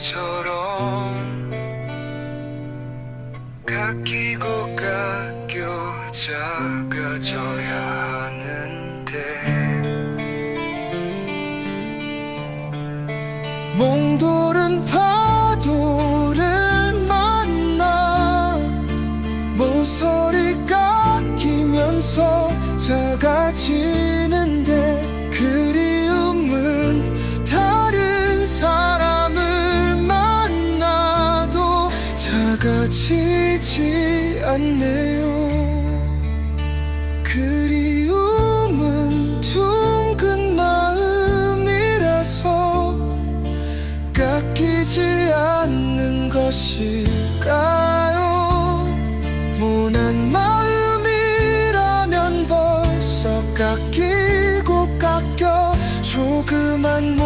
바람처럼 깎이고 깎여 작아져야 하는데. 몽돌은 파도를 만나 모서리 깎이면서 작아지는데. 작아지지 않네요 그리움은 둥근 마음이라서 깎이지 않는 것일까요? 모난 마음이라면 벌써 깎이고 깎여 조그만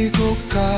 이곳까지